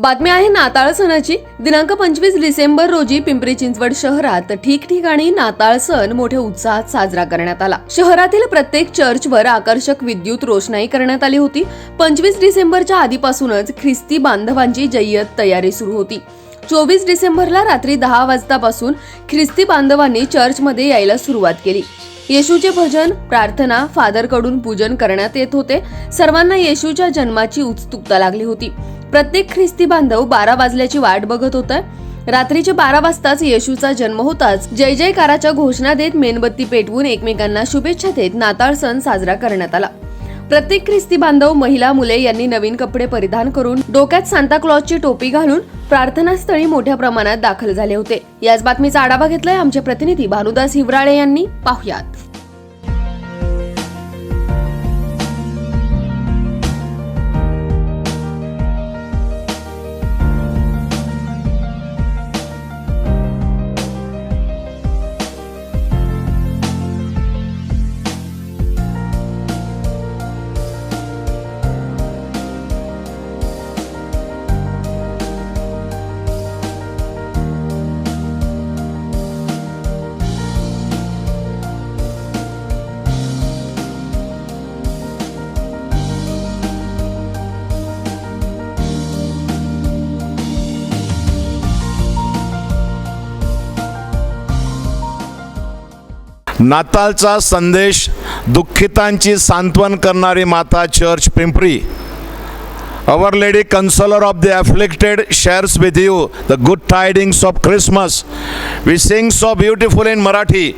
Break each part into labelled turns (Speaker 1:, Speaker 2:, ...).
Speaker 1: बातमी आहे नाताळ सणाची. दिनांक पंचवीस डिसेंबर रोजी पिंपरी चिंचवड शहरात ठिकठिकाणी नाताळ सण मोठ्या उत्साहात साजरा करण्यात आला. शहरातील प्रत्येक चर्चवर आकर्षक विद्युत रोषणाई करण्यात आली होती. पंचवीस डिसेंबरच्या आधीपासूनच ख्रिस्ती बांधवांची जय्यत तयारी सुरू होती. चोवीस डिसेंबरला रात्री दहा वाजतापासून ख्रिस्ती बांधवांनी चर्चमध्ये यायला सुरुवात केली. येशूचे भजन प्रार्थना फादरकडून पूजन करण्यात येत होते. सर्वांना येशूच्या जन्माची उत्सुकता लागली होती. प्रत्येक ख्रिस्ती बांधव बारा वाजल्याची वाट बघत होता. रात्रीचे बारा वाजताच येशूचा जन्म होताच जय जयकाराच्या घोषणा देत मेणबत्ती पेटवून एकमेकांना शुभेच्छा देत नाताळ सण साजरा करण्यात आला. प्रत्येक ख्रिस्ती बांधव महिला मुले यांनी नवीन कपडे परिधान करून डोक्यात सांताक्लॉजची टोपी घालून प्रार्थनास्थळी मोठ्या प्रमाणात दाखल झाले होते. याच बातमीचा आढावा घेतलाय आमचे प्रतिनिधी भानुदास हिवराळे यांनी. पाहुयात.
Speaker 2: नाताळचा संदेश दुःखितांची सांत्वन करणारी माता church Pimpri. Our lady consoler of the afflicted shares with you the good tidings of Christmas we sing so beautiful in Marathi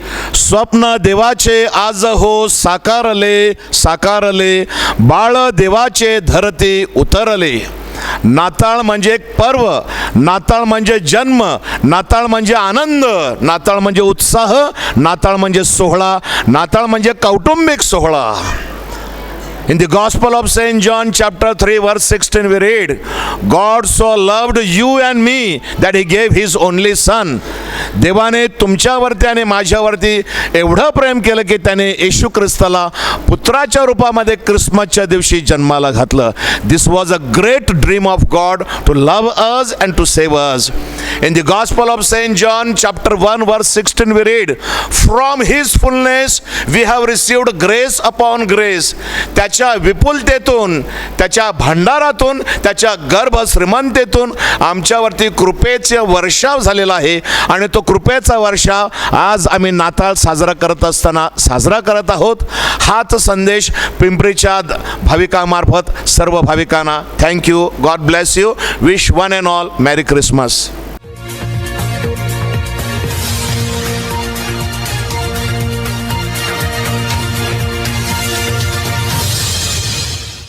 Speaker 2: स्वप्न देवाचे आज हो साकारले साकारले बाळ देवाचे धरती उतरले नाताळ म्हणजे एक पर्व. नाताळ म्हणजे जन्म नाताळ म्हणजे आनंद नाताळ म्हणजे उत्साह नाताळ म्हणजे सोहळा नाताळ म्हणजे कौटुंबिक सोहळा. In the Gospel of St. John, chapter 3, verse 16, we read, God so loved you and me that he gave his only son. देवाने तुमच्यावरती आणि माझ्यावरती एवढं प्रेम केलं की त्याने येशू ख्रिस्ताला पुत्राच्या रूपामध्ये क्रिसमसच्या दिवशी जन्माला घातलं this was a great dream of God to love us and to save us in the gospel of Saint John chapter one verse sixteen we read from his fullness we have received grace upon grace त्याच्या विपुलतेतून त्याच्या भांडारातून त्याच्या गर्भ श्रीमंतेतून आमच्यावरती कृपेचे वर्षाव झालेला आहे. आणि तो कृपेचा वर्षाव आज आम्ही नाताळ साजरा करत असताना साजरा करत आहोत. हाच संदेश पिंपरीच्या भाविकामार्फत सर्व भाविकांना. Thank you God bless you wish one and all merry Christmas